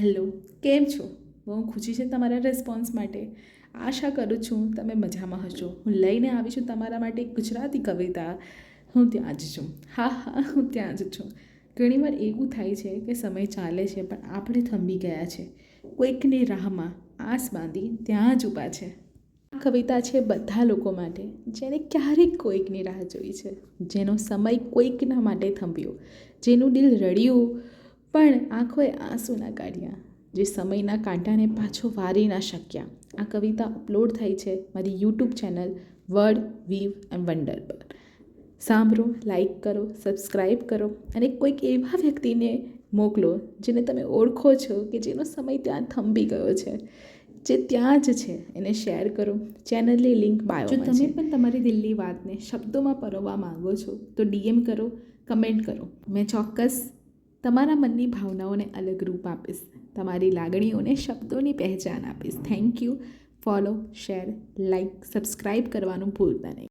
Hello, કેમ છો? બહુ ખુશી છે તમારા રિસ્પોન્સ માટે. આશા કરું છું તમે મજામાં હશો. હું લઈને આવી છું તમારા માટે ગુજરાતી કવિતા. હું ત્યાં જ છું. હા હા, હું ત્યાં જ છું. ઘણીવાર એવું થાય છે કે સમય ચાલે છે, પણ આપણે થંભી ગયા છે. કોઈકની રાહમાં આસ બાંધી ત્યાં જ ઊભા છે. આ કવિતા છે બધા લોકો માટે, જેને ક્યારેક કોઈકની રાહ જોઈ છે. જેનો સમય કોઈકના માટે થંભ્યો. જેનું દિલ રડ્યું પણ આંખોએ આંસુ ના કાઢ્યા જે સમયના કાંટાને પાછો વારી ના શક્યા. આ કવિતા અપલોડ થઈ છે મારી YouTube channel word weave and wonder પર. સાંભળો લાઈક કરો સબસ્ક્રાઈબ કરો અને કોઈક એવા વ્યક્તિને મોકલો જેને તમે ઓળખો છો કે જેનો સમય ત્યાં થંભી ગયો છે. જે ત્યાં જ છે એને શેર કરો. ચેનલની લિંક બાયો જો તમે પણ તમારી દિલની વાતને શબ્દોમાં પરોવવા માંગો છો તો ડીએમ કરો કમેન્ટ કરો. મેં ચોક્કસ તમારા મનની ભાવનાઓને અલગ રૂપ આપીશ. તમારી લાગણીઓને શબ્દોની પહેચાન આપીશ. Thank you follow share like subscribe કરવાનું ભૂલતા નહીં.